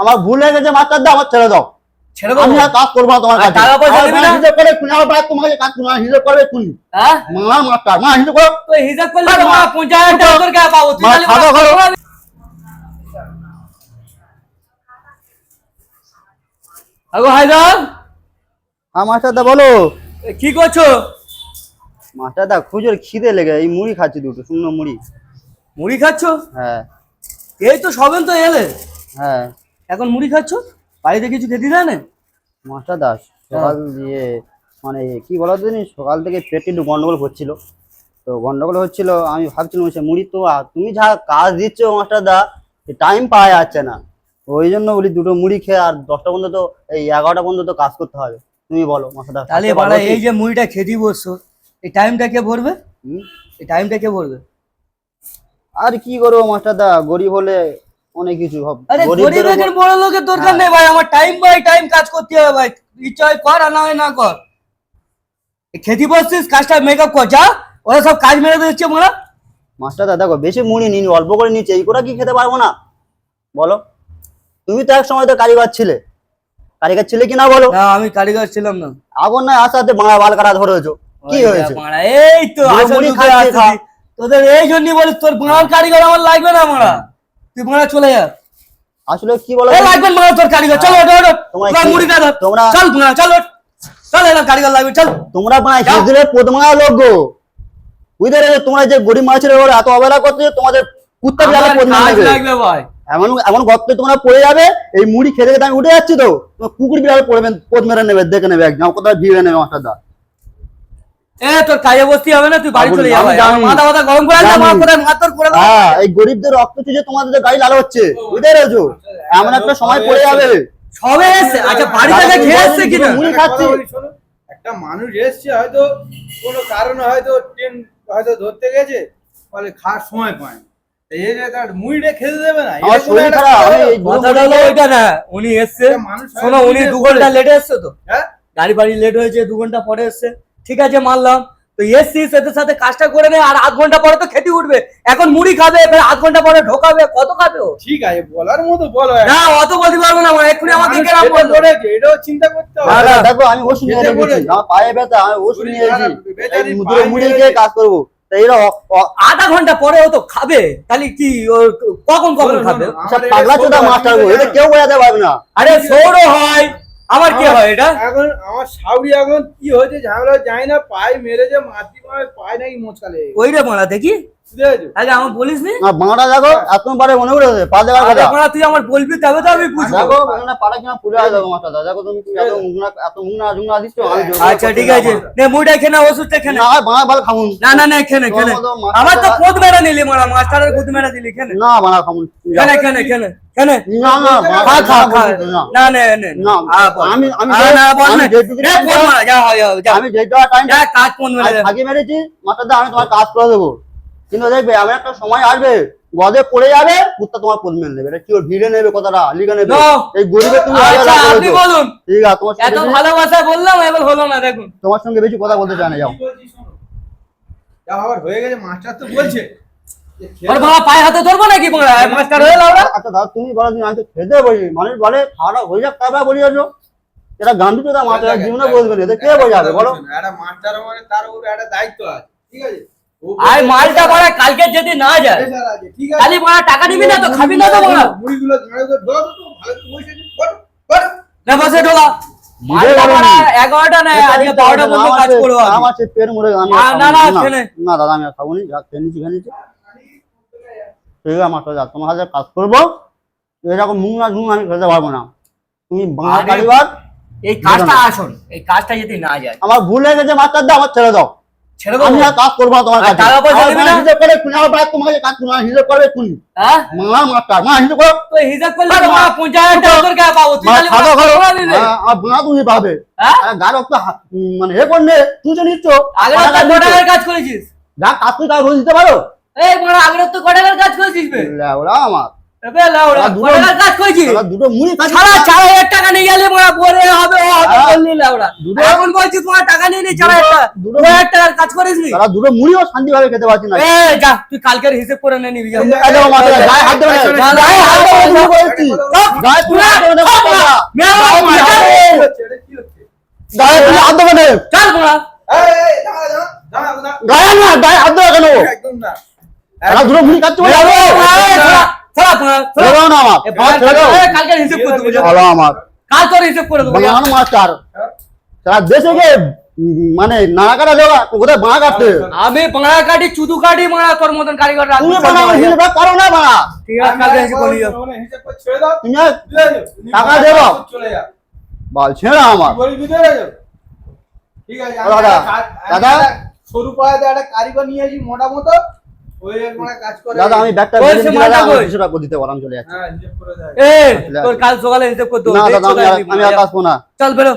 আমার ভুল হয়ে গেছে মাস্টার দা আমার ছেড়ে দাও। ছেড়ে দেবো? আমি আর কাজ করব না তোমার কাছে। টাকা পয়সা দিবি না? হিসেব করে তুমি আমার তোমাকে কাজ করব না, হিসেব করবে তুমি হ্যাঁ? মা মাস্টার মা হিসেব করো। তো হিসাব করলে মা পঞ্চাশ হাজার টাকা তোর কাছে পাবো। তুই মা, তাহলে খাওয়া মা করো। করবি। আগো হায়দার। হ্যাঁ মাস্টার দা বলো। কি করছ? মাস্টার দা খুঁজোর খিদে লেগে এই মুড়ি খাচ্ছি দুটো শুকনো মুড়ি। মুড়ি খাচ্ছো? হ্যাঁ। এই তো সবেন তো এলে। হ্যাঁ। এখন মুড়ি খাচ্ছো? বাড়িতে কিছু খেতে দেয় না? মাস্টার দাস সকাল দিয়ে মানে কি বলতো জানি সকাল থেকে পেটে একটু গন্ডগোল হচ্ছিল। তো গন্ডগোল হচ্ছিল আমি ভাবছিলাম সে মুড়ি তো আর তুমি যা কাজ দিচ্ছ মাস্টার দা টাইম পাওয়া যাচ্ছে না। ওই জন্য বলি দুটো মুড়ি খেয়ে আর দশটা পর্যন্ত তো এই এগারোটা পর্যন্ত তো কাজ করতে হবে। তুমি বলো মাস্টার দা তাহলে বাড়া এই যে মুড়িটা খেতে বসছো এই টাইমটা কে ভরবে? এই টাইমটা কে ভরবে? আর কি করব মাস্টার দা গরিব হলে অনেক কিছু হবে গরিবের বড় লোকের দরকার হ্যাঁ। নেই ভাই আমার টাইম বাই টাইম কাজ করতে হবে ভাই। ইচ্ছা হয় কর আর না হয় না কর। খেতে বসছিস কাজটা মেকআপ কর যা। ওরা সব কাজ মেরে দিচ্ছে মোরা। মাস্টার দা দেখো বেশি মুড়ি নিন অল্প করে এই করে কি খেতে পারব না? বলো। তুমি তো এক সময় তো কারিগর ছিলে। কারিগর ছিলে কিনা বলো? না আমি কারিগর ছিলাম না। আগুন নাই আসাতে বাংলা বাল কাটা ধরেছো। কি হয়েছে? এই তো। তোদের এই জন্যই বলিস তোর বাংলার কারিগর আমার লাগবে না মারা। তুই মারা চলে যা। আসলে কি বলো? লাগবে মারা তোর কারিগর চলো ওঠো ওঠো তোমার মুড়ি দে তোমরা- চল মারা চল চল এলা কারিগর লাগবে চল। তোমরা বানাই যাও। হিজড়ে লোক গো। বুঝতে তোমরা যে গরিব মানুষের ওপর এত অবহেলা করছ তোমাদের কুত্তা বিড়ালে পদমা লাগবে। ভাই। এমন এমন গর্তে তোমরা পড়ে যাবে এই মুড়ি খেতে খেতে আমি উঠে যাচ্ছি তো। তোমার কুকুর বিড়াল পড়বে পদ মেরে নেবে দেখে নেবে একদম। কোথাও ভিড়ে নেবে মাস্টার দা এ তোর কাজে বসতে হবে না তুই বাড়ি চলে যা ভাই। জানি। আমার মাথা মাথা গরম করে আসবে জানি। মা কোথায় করে হ্যাঁ এই গরিবদের রক্ত চুষে তোমাদের গাড়ি লাল হচ্ছে বুঝতে পেরেছ? এমন একটা সময় পড়ে যাবে। সবে আচ্ছা বাড়ি থেকে খেয়ে এসছে কিনা? মুড়ি খাচ্ছি। কথা বলি শোনো, একটা মানুষ এসছে হয়তো কোনো কারণে হয়তো ট্রেন হয়তো ধরতে গেছে ফলে খাওয়ার সময় পায় উনি এসছে। মানুষ শোনো উনি দু ঘণ্টা লেটে এসছে তো। হ্যাঁ? গাড়ি বাড়ি লেট হয়েছে দু ঘণ্টা পরে এসছে। ঠিক আছে মানলাম। তো এসছিস এদের সাথে কাজটা করে নে আর আধ ঘণ্টা পরে তো খেতে উঠবে। এখন মুড়ি খাবে এবার আধ ঘণ্টা পরে ঢোকাবে কত খাবে ও? ঠিক আছে বলার মতো বলো না অত বলতে পারব না আমার এক্ষুনি আমাকে কেরাম বলল। ধরেছে, এটাও চিন্তা করতে হবে। না, না, দেখো আমি ওষুধ নিয়ে রেখেছি আমার পায়ে ব্যথা আমি ওষুধ নিয়ে এসেছি। মুড়ি। খেয়ে কাজ করব। তো এরা আধা ঘণ্টা পরে ও তো খাবে তাহলে কি কখন কখন খাবে? আমাদের পাগলা চোদা মাস্টার গো এটা কেউ বোঝাতে পারবে না। আরে সৌরও হয়। আমার কি হয় এটা? এখন আমার সাউরি এখন কি হয়েছে ঝামেলা যায় না পায়ে মেরেছে মাটি পায়ে পায়ে নাকি মোচকালে ওইটা মারা দেখি। আগে আমার বলিস নি? না বাংলা দেখো এত বারে মনে করে পা দেওয়ার কথা। মারা তুই আমার বলবি তবে তো আমি বুঝব। দেখো পাড়া কিনা পুরে দেখো তুমি এত এত আচ্ছা ঠিক আছে। না। নে মুইটা খেনে ওষুধটা খেনে না। বাংলা ভালো খামুন না। না না খেনে খেনে তোমার মতো মাস্টার আমার তো দা- পোদ মেরা নিলি মারা মাস্টারের গুদ মেরা দিলি খেনে না। বাংলা খামুন খেনে খেনে খেনে খেনে না না খা খা খা। না না। নে নে না, আমি- আমি না বল না। যেটুকু নে, মারা যা যা, যা আমি যেটা টাইম যা কাজ মেরে। মেরেছি মাস্টার দা আমি তোমার কাজ করে দেবো। কিন্তু দেখবে এমন একটা সময় আসবে গদে পড়ে যাবে কুত্তা তোমার পদ নেবে। এটা কি ওর ভিড়ে নেবে কথাটা? লিখে নেবে। এই গরিবের তুমি আচ্ছা আপনি বলুন। ঠিক আছে তোমার এত সঙ্গে বেশি- ভালোবাসা বললাম এবার হলো না দেখুন। তোমার সঙ্গে বেশি কথা বলতে চাই না যাও। যা আবার হয়ে গেছে মাস্টার তো বলছে। ওর বাবা পায়ে হাতে ধরবো নাকি মারা মাস্টার হয়ে লাউরা আচ্ছা দাদা তুমি বলো তুমি আমি তো খেতে বলি মানুষ বলে খাওয়া হয়ে যাক তারপরে বলি আসো। এটা গান্ধী চোদা মাস্টার জীবনে বলবে না এদের কে বোঝাবে বলো? একটা মাস্টার মানে তার উপরে একটা দায়িত্ব আছে ঠিক আছে? আর মালটা মারা কালকে যদি না যায় ঠিক আছে খালি মারা টাকা নিবি না তো খাবি না তো ধরো। না বসে ঢোলা মালটা মারা এগারোটা না আজকে বারোটা পর্যন্ত কাজ করব। আমার সে পেট মরে আমি না, না। না দাদা আমি আর খাব নি যা খেয়ে নিচ্ছি খেয়ে নিচ্ছি ঠিক আছে মাস্টার যা তোমার কাছে কাজ করব এরকম মুখ না ঝুম আমি খেতে পারব না তুমি কারিগর এই কাজটা আসুন এই কাজটা যদি না যায় আমার ভুল হয়ে গেছে মাস্টার দা আমার ছেড়ে দাও আমি আর কাজ করব তোমার কাছে টাকা পয়সা আমার দিবি না? হিসেব করে তুমি আমার বাদ তোমাকে কাজ করব না, করবে তুমি হ্যাঁ? মা মাস্টার মা হিসেব করো। তো হিসাব করলে তো মারা টাকা তোর কাছে পাবো। তুই খালি খাওয়া মারা করো। করব না দিলে। আর বোনা তুমি পাবে। আর গার রক্ত হা- উম, মানে হে করলে তুই যে নিচ্ছ। আগের তো টাকার কাজ করেছিস? যা কাজ তুই দিতে পারো। এই তো টাকার কাজ করেছিস বে? লেওড়া আমার। দুটো- মুড়ি সারা চার হাজার টাকা নিয়ে গেলে মোরা হবে ও হবে দাদা, বললি লাউড়া দুটো- এখন বলছি তোমার টাকা নিয়ে নি চার হাজার দুটো- হাজার টাকার কাজ করিস নি দুটো মুড়িও শান্তিভাবে খেতে পারছি না যা তুই কালকের হিসেব করে নিবি গায়ে না। গায়ে হাত দেবে কেন? দুটো মুড়ি মানে নাড়া কাটা দেওয়া কোথায় কাটতে আমি বাঁড়া কাটি চুদু কাটি মারা তোর মতন কারিগর তুমি করো না বাড়া মানে? টাকা দেবো। চলে যা। বল ছেড়ে আমার? ঠিক আছে দাদা, একটা দাদা। সরু পাড়াতে একটা কারিগর নিয়ে আসি মোটা মতো। মানে কাজ করে। দাদা আমি ব্যাগটা দাদা? টাকা দিতে চলে যাচ্ছি। হ্যাঁ এ তোর কাল সকালে হিসেব করতে না দাদা আমি আমি আর আসব না। চল বেরো।